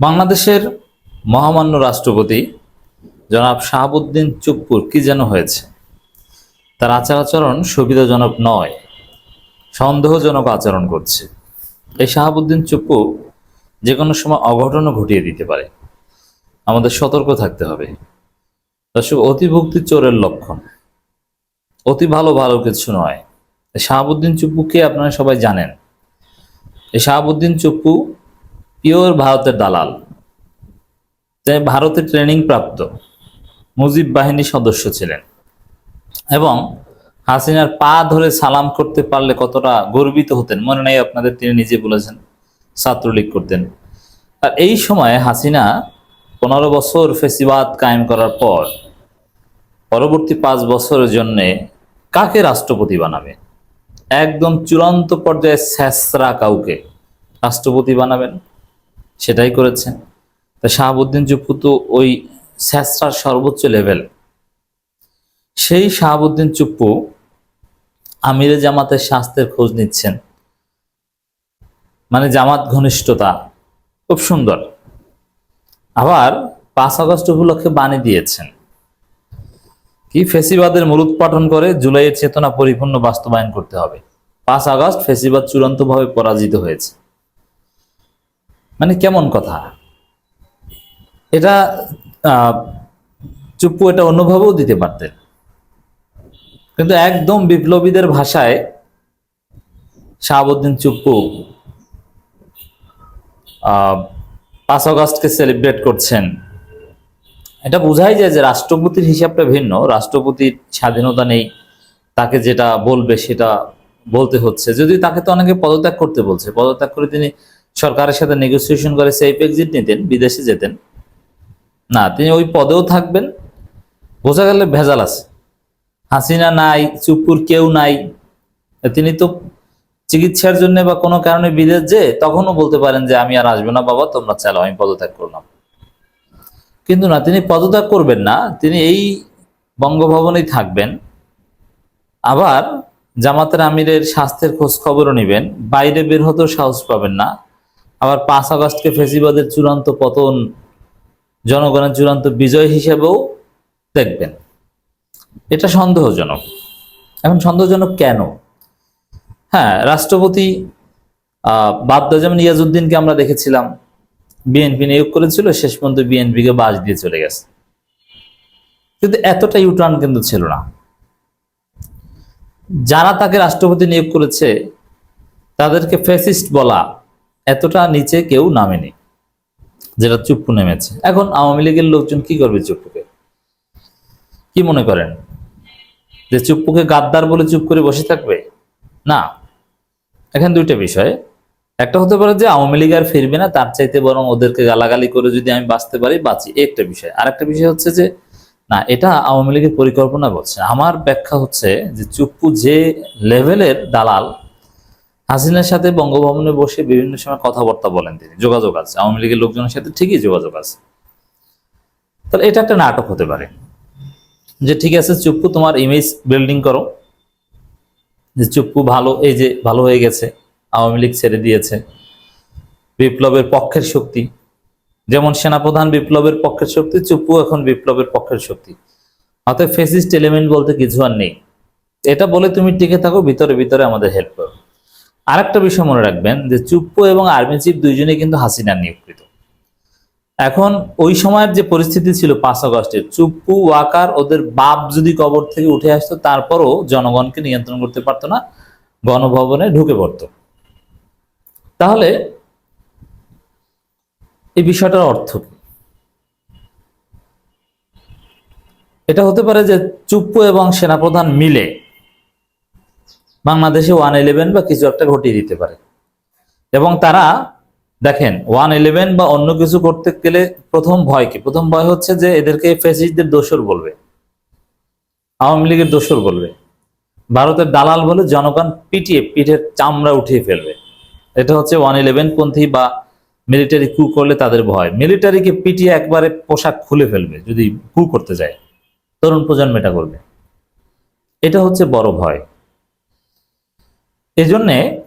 বাংলাদেশের মহামান্য রাষ্ট্রপতি জনাব শাহাবুদ্দিন চুপ্পুর কি যেন হয়েছে? তার আচার আচরণ সুবিধাজনক নয়, সন্দেহজনক আচরণ করছে। এই শাহাবুদ্দিন চুপ্পু যে কোনো সময় অঘটনও ঘটিয়ে দিতে পারে। আমাদের সতর্ক থাকতে হবে। দর্শক, অতিভক্তি চোরের লক্ষণ। অতি ভালো ভালো কিছু নয়। শাহাবুদ্দিন চুপ্পুকে আপনারা সবাই জানেন। এই শাহাবুদ্দিন চুপ্পু পিওর ভারতের দালাল ভারতে ট্রেনিং প্রাপ্ত মুজিব বাহিনীর সদস্য ছিলেন এবং হাসিনার পা ধরে সালাম করতে পারলে কতটা গর্বিত হতেন, মনে নাই আপনাদের, তিনি নিজে বলেছেন, ছাত্রলীগ করতেন। আর এই সময় হাসিনা পনেরো বছর ফেসিবাদ কায়েম করার পর পরবর্তী পাঁচ বছরের জন্যে কাকে রাষ্ট্রপতি বানাবে? একদম চূড়ান্ত পর্যায়ে স্যাসরা কাউকে রাষ্ট্রপতি বানাবেন। সেটাই করেছেন তা শাহাবুদ্দিন চুপ্পু তো ওই স্যাসরার সর্বোচ্চ লেভেল সেই শাহাবুদ্দিন চুপ্পু আমিরে জামাতের স্বাস্থ্যের খোঁজ নিচ্ছেন। মানে জামাত ঘনিষ্ঠতা, খুব সুন্দর। আবার পাঁচ আগস্ট উপলক্ষে বাণী দিয়েছেন। কি ফেসিবাদের মূল মূলোৎপাটন করে জুলাইয়ের চেতনা পরিপূর্ণ বাস্তবায়ন করতে হবে। পাঁচ আগস্ট ফেসিবাদ চূড়ান্তভাবে পরাজিত হয়েছে। মানে কেমন কথা? এটা চুপ্পু এটা অনুভবও দিতে পারতেন। কিন্তু একদম বিপ্লবীদের ভাষায় শাহাবুদ্দিন চুপ্পু পাঁচ আগস্টকে সেলিব্রেট করছেন। এটা বোঝাই যায় যে রাষ্ট্রপতির হিসাবটা ভিন্ন। রাষ্ট্রপতির স্বাধীনতা নেই, তাকে যেটা বলবে সেটা বলতে হচ্ছে। যদি তাকে তো অনেকে পদত্যাগ করতে বলছে। পদত্যাগ করে তিনি সরকারের সাথে নেগোসিয়েশন করে সেফ এক্সিট নিতেন, বিদেশে যেতেন। না, তিনি ওই পদেও থাকবেন। বোঝা গেলে ভেজাল আছে। হাসিনা নাই চুপুর কেউ নাই। তিনি তো চিকিৎসার জন্য বা কোনো কারণে বিদেশ যে, তখনও বলতে পারেন যে, আমি আর আসব না বাবা, তোমরা চালো, আমি পদত্যাগ করলাম। কিন্তু না, তিনি পদত্যাগ করবেন না। তিনি এই বঙ্গভবনেই থাকবেন। আবার জামাতের আমিরের স্বাস্থ্যের খোঁজ খবরও নেবেন। বাইরে বের হতেও সাহস পাবেন না। আবার পাঁচ আগস্টকে ফেসিবাদের চূড়ান্ত পতন, জনগণের চূড়ান্ত বিজয় হিসেবেও দেখবেন। এটা সন্দেহজনক। এখন সন্দেহজনক কেন? হ্যাঁ রাষ্ট্রপতি আহ বাদ দেওয়া যেমন ইয়াজউদ্দিনকে আমরা দেখেছিলাম। বিএনপি নিয়োগ করেছিল, শেষ পর্যন্ত বিএনপিকে বাস দিয়ে চলে গেছে। কিন্তু এতটা ইউটার্ন কিন্তু ছিল না। যারা তাকে রাষ্ট্রপতি নিয়োগ করেছে, তাদেরকে ফেসিস্ট বলা এতটা নিচে কেউ নামেনি, যেটা চুপ্পু নেমেছে। এখন আওয়ামী লীগের লোকজন কি করবে চুপ্পুকে? কি মনে করেন? যে চুপ্পুকে গাদ্দার বলে চুপ করে বসে থাকবে? না। এখানে দুইটা বিষয়। একটা হতে পারে যে আওয়ামী লীগ আর ফিরবে না, তার চাইতে বরং ওদেরকে গালাগালি করে যদি আমি বাঁচতে পারি, বাঁচি। একটা বিষয়। আর একটা বিষয় হচ্ছে যে, না, এটা আওয়ামী লীগের পরিকল্পনা করছে আমার ব্যাখ্যা হচ্ছে যে চুপ্পু যে লেভেলের দালাল হাসিনার সাথে বঙ্গভবনে বসে বিভিন্ন সময় কথাবার্তা বলেন তিনি। যোগাযোগ আছে। আওয়ামী লীগের লোকজনের সাথে ঠিকই যোগাযোগ আছে। তাহলে এটা একটা নাটক হতে পারে। যে ঠিক আছে, চুপ্পু, তোমার ইমেজ বিল্ডিং করো। যে চুপ্পু ভালো, এই যে ভালো হয়ে গেছে, আওয়ামী লীগ ছেড়ে দিয়েছে। বিপ্লবের পক্ষের শক্তি। যেমন সেনাপ্রধান বিপ্লবের পক্ষের শক্তি, চুপ্পু এখন বিপ্লবের পক্ষের শক্তি। অতএব ফেসিস্ট এলিমেন্ট বলতে কিছু আর নেই। এটা বলে তুমি টিকে থাকো, ভিতরে ভিতরে আমাদের হেল্প করো। আরেকটা বিষয় মনে রাখবেন যে চুপ্পু এবং আর্মি চিফ দুইজনেই কিন্তু হাসিনার নিয়োগকৃত। এখন ওই সময়ের যে পরিস্থিতি ছিল পাঁচ আগস্টের চুপ্পু, ওয়াকার ওদের বাপ যদি কবর থেকে উঠে আসতো, তারপরও জনগণকে নিয়ন্ত্রণ করতে পারতো না, গণভবনে ঢুকে পড়তো। তাহলে এই বিষয়টার অর্থ এটা হতে পারে যে চুপ্পু এবং সেনাপ্রধান মিলে বাংলাদেশে ওয়ান ইলেভেন বা কিছু একটা ঘটিয়ে দিতে পারে। এবং তারা, দেখেন ওয়ান ইলেভেন বা অন্য কিছু করতে গেলে প্রথম ভয় কি? প্রথম ভয় হচ্ছে যে এদেরকে ফেসিসদের দোষর বলবে। আওয়ামী লীগের দোষর বলবে। ভারতের দালাল বলে জনগণ পিটিয়ে, পিঠের চামড়া উঠিয়ে ফেলবে। এটা হচ্ছে ওয়ান ইলেভেন পন্থী বা মিলিটারি কু করলে তাদের ভয়। মিলিটারিকে পিটিয়ে একবারে পোশাক খুলে ফেলবে, যদি কু করতে যায়। তরুণ প্রজন্ম এটা করবে। এটা হচ্ছে বড় ভয়। এজন্যে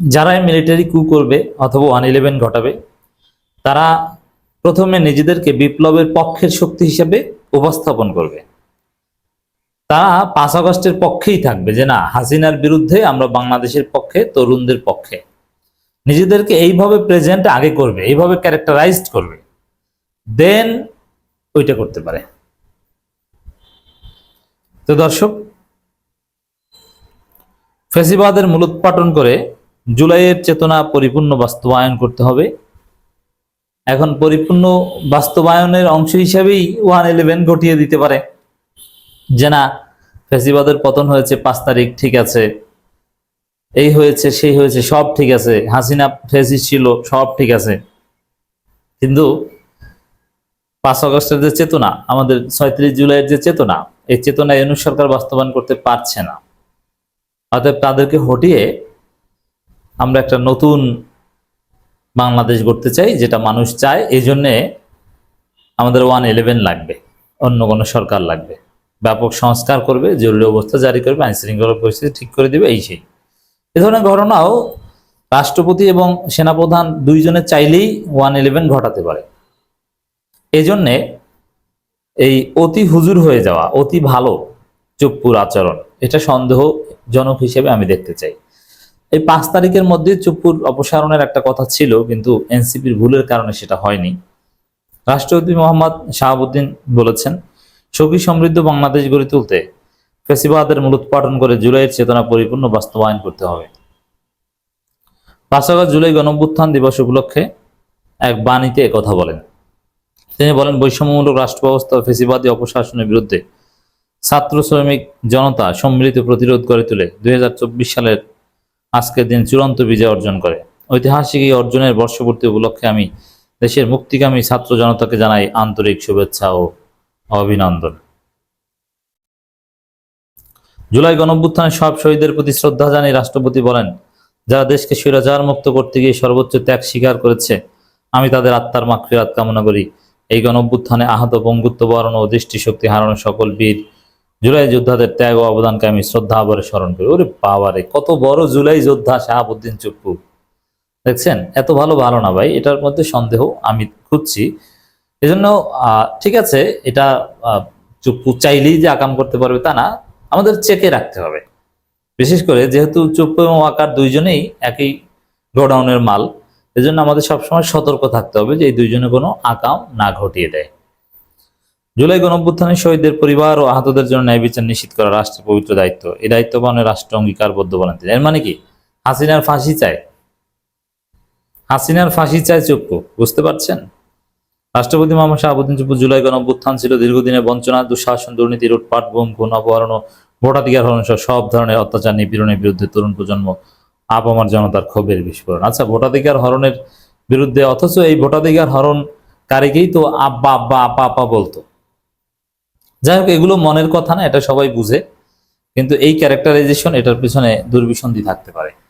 যারা মিলিটারি কু করবে অথবা ওয়ান ইলেভেন ঘটাবে, তারা প্রথমে নিজেদেরকে বিপ্লবের পক্ষের শক্তি হিসেবে উপস্থাপন করবে। তারা পাঁচ আগস্টের পক্ষেই থাকবে যে না, হাসিনার বিরুদ্ধে আমরা বাংলাদেশের পক্ষে, তরুণদের পক্ষে। নিজেদেরকে এইভাবে প্রেজেন্ট আগে করবে, এইভাবে ক্যারেক্টারাইজড করবে। দেন ওইটা করতে পারে। তো দর্শক ফেসিবাদের মূলোৎপাটন করে জুলাইয়ের চেতনা পরিপূর্ণ বাস্তবায়ন করতে হবে। এখন পরিপূর্ণ বাস্তবায়নের অংশ হিসাবেই ওয়ান ইলেভেন ঘটিয়ে দিতে পারে। যে না, ফেসিবাদের পতন হয়েছে পাঁচ তারিখ, ঠিক আছে। এই হয়েছে, সেই হয়েছে, সব ঠিক আছে। হাসিনা ফেসিস ছিল, সব ঠিক আছে। কিন্তু পাঁচ আগস্টের যে চেতনা, আমাদের ছয়ত্রিশ জুলাইয়ের যে চেতনা, এই চেতনা এনু সরকার বাস্তবায়ন করতে পারছে না। অতএব তাদেরকে হটিয়ে আমরা একটা নতুন বাংলাদেশ গড়তে চাই, যেটা মানুষ চায়। এই জন্যে আমাদের ওয়ান ইলেভেন লাগবে, অন্য কোনো সরকার লাগবে। ব্যাপক সংস্কার করবে, জরুরি অবস্থা জারি করবে আইন শৃঙ্খলা পরিস্থিতি ঠিক করে দিবে, এই সেই। এ ধরনের ঘটনাও রাষ্ট্রপতি এবং সেনাপ্রধান দুইজনে চাইলেই ওয়ান ইলেভেন ঘটাতে পারে। এই জন্যে এই অতি হুজুর হয়ে যাওয়া, অতি ভালো চুপ্পুর আচরণ এটা সন্দেহজনক হিসেবে আমি দেখতে চাই। এই পাঁচ তারিখের মধ্যে চুপ্পুর অপসারণের একটা কথা ছিল, কিন্তু এনসিপির ভুলের কারণে সেটা হয়নি। রাষ্ট্রপতি মোহাম্মদ শাহাবুদ্দিন বলেছেন, সখী সমৃদ্ধ বাংলাদেশ গড়ে তুলতে ফেসিবাদের মূলোৎপাটন করে জুলাইয়ের চেতনা পরিপূর্ণ বাস্তবায়ন করতে হবে। পাঁচ জুলাই গণঅভ্যুত্থান দিবস উপলক্ষে এক বাণীতে কথা বলেন। তিনি বলেন, বৈষম্যমূলক রাষ্ট্র ব্যবস্থা ফেসিবাদী অপশাসনের বিরুদ্ধে ছাত্র শ্রমিক জনতা সম্মিলিত প্রতিরোধ করে তুলে দুই হাজার চব্বিশ সালের আজকের দিন চূড়ান্ত বিজয় অর্জন করে। ঐতিহাসিক এই অর্জনের বর্ষপূর্তি উপলক্ষে আমি দেশের মুক্তিকামী ছাত্র জনতাকে জানাই আন্তরিক শুভেচ্ছা ও অভিনন্দন। জুলাই গণঅভ্যুত্থানের সব শহীদদের প্রতি শ্রদ্ধা জানিয়ে রাষ্ট্রপতি বলেন, যারা দেশকে স্বৈরাচার মুক্ত করতে গিয়ে সর্বোচ্চ ত্যাগ স্বীকার করেছে, আমি তাদের আত্মার মাকফিরাত কামনা করি। এই গণভ্যুত্থানে আহত বঙ্গুত্ব বরণ ও দৃষ্টিশক্তি হারানো সকল বীর জুলাই যোদ্ধাদের ত্যাগ অবদানকে আমি শ্রদ্ধা আবরে স্মরণ করি। ওরে বাবারে, কত বড় জুলাই যোদ্ধা শাহাবুদ্দিন চুপ্পু। দেখছেন? এত ভালো ভালো না ভাই, এটার মধ্যে সন্দেহ আমি খুঁজছি। এজন্য ঠিক আছে, এটা চুপ্পু চাইলেই যে আকাম করতে পারবে তা না, আমাদের চেকে রাখতে হবে। বিশেষ করে যেহেতু চুপ্পু এবং ওয়াকার দুইজনেই একই গোডাউনের মাল, এজন্য আমাদের সবসময় সতর্ক থাকতে হবে যে এই দুইজনে কোনো আকাম না ঘটিয়ে দেয়। জুলাই গণঅভ্যুত্থানের শহীদদের পরিবার ও আহতদের জন্য ন্যায় বিচার নিশ্চিত করা রাষ্ট্রের পবিত্র দায়িত্ব। এই দায়িত্ব পালনের রাষ্ট্র অঙ্গীকারবদ্ধ বলেন তিনি। এর মানে কি? হাসিনার ফাঁসি চায়। হাসিনার ফাঁসি চায় চুপ্পু বুঝতে পারছেন? রাষ্ট্রপতি মোহাম্মদ শাহাবুদ্দিন চুপ্পু জুলাই গণঅভ্যুত্থান ছিল দীর্ঘদিনের বঞ্চনা, দুঃশাসন, দুর্নীতি, লুটপাট, গুম খুন অপহরণ ও ভোটাধিকার হরণ সব ধরনের অত্যাচার নিপীড়নের বিরুদ্ধে তরুণ প্রজন্ম আপামার জনতার ক্ষোভের বিস্ফোরণ। আচ্ছা ভোটাধিকার হরণের বিরুদ্ধে অথচ এই ভোটাধিকার হরণকারীকেই তো আব্বা আব্বা, আপা আপা বলতো। যাই হোক, এগুলো মনের কথা না, এটা সবাই বুঝে। কিন্তু এই ক্যারেক্টারাইজেশন এটার পিছনে দুর্বিসন্ধি থাকতে পারে।